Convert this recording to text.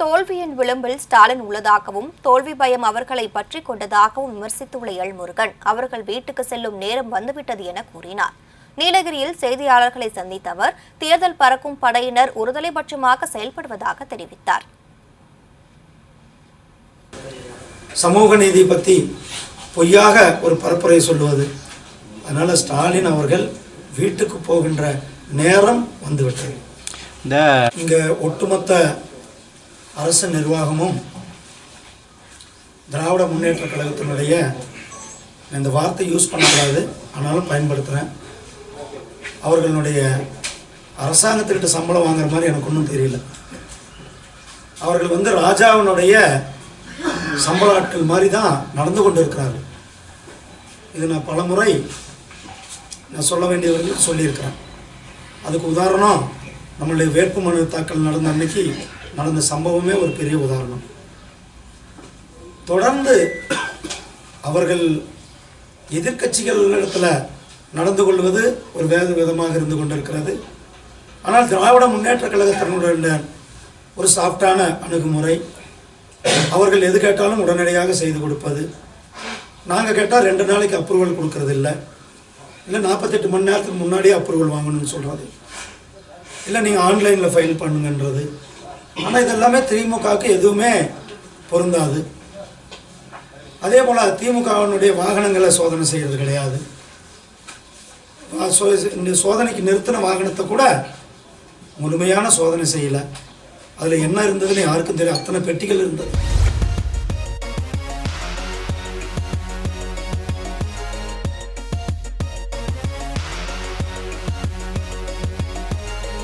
தோல்வியின் விளிம்பில் ஸ்டாலின் உள்ளதாகவும் தோல்வி பயம் அவர்களை பற்றி கொண்டதாகவும் விமர்சித்துள்ள எல்முருகன் அவர்கள் வீட்டுக்கு செல்லும் நேரம் வந்துவிட்டது என கூறினார். நீலகிரியில் செய்தியாளர்களை சந்தித்த அவர் தேர்தல் பறக்கும் படையினர் ஒருதலை பட்சமாக செயல்படுவதாக தெரிவித்தார். சமூக நீதி பற்றி பொய்யாக ஒரு பரப்புரை சொல்லுவது. அதனால் ஸ்டாலின் அவர்கள் வீட்டுக்கு போகின்ற நேரம் வந்துவிட்டது. இந்த இங்கே ஒட்டுமொத்த அரசு நிர்வாகமும் திராவிட முன்னேற்ற கழகத்தினுடைய இந்த வார்த்தை யூஸ் பண்ணக்கூடாது. ஆனாலும் பயன்படுத்துகிறேன் அவர்களுடைய அரசாங்கத்துக்கிட்ட சம்பளம் வாங்குற மாதிரி எனக்கு ஒன்றும் தெரியல. அவர்கள் வந்து ராஜாவினுடைய சம்பள ஆட்கள் மாதிரி தான் நடந்து கொண்டு இருக்கிறார்கள் இது நான் பலமுறை நான் சொல்ல வேண்டியவர்கள் சொல்லியிருக்கிறேன். அதுக்கு உதாரணம் நம்மளுடைய வேட்புமனு தாக்கல் நடந்த அன்னைக்கு நடந்த சம்பவமே ஒரு பெரிய உதாரணம். தொடர்ந்து அவர்கள் எதிர்க்கட்சிகள் நடந்து கொள்வது ஒரு வேறு விதமாக இருந்து கொண்டிருக்கிறது. ஆனால் திராவிட முன்னேற்ற கழகத்தினுடைய ஒரு சாஃப்டான அணுகுமுறை அவர்கள் எது கேட்டாலும் உடனடியாக செய்து கொடுப்பது. நாங்கள் கேட்டால் ரெண்டு நாளைக்கு அப்ரூவல் கொடுக்கறது இல்லை இல்லை நாற்பத்தெட்டு மணி நேரத்துக்கு முன்னாடியே அப்ரூவல் வாங்கணும்னு சொல்கிறது இல்லை நீங்கள் ஆன்லைனில் ஃபைல் பண்ணுங்கன்றது. ஆனால் இதெல்லாமே திமுகவுக்கு எதுவுமே பொருந்தாது. அதே போல் திமுகவினுடைய வாகனங்களை சோதனை செய்கிறது கிடையாது. இந்த சோதனைக்கு நிறுத்தின வாகனத்தை கூட முழுமையான சோதனை செய்யலை. அதில் என்ன இருந்ததுன்னு யாருக்கும் தெரியும் அத்தனை பெட்டிகள் இருந்தது.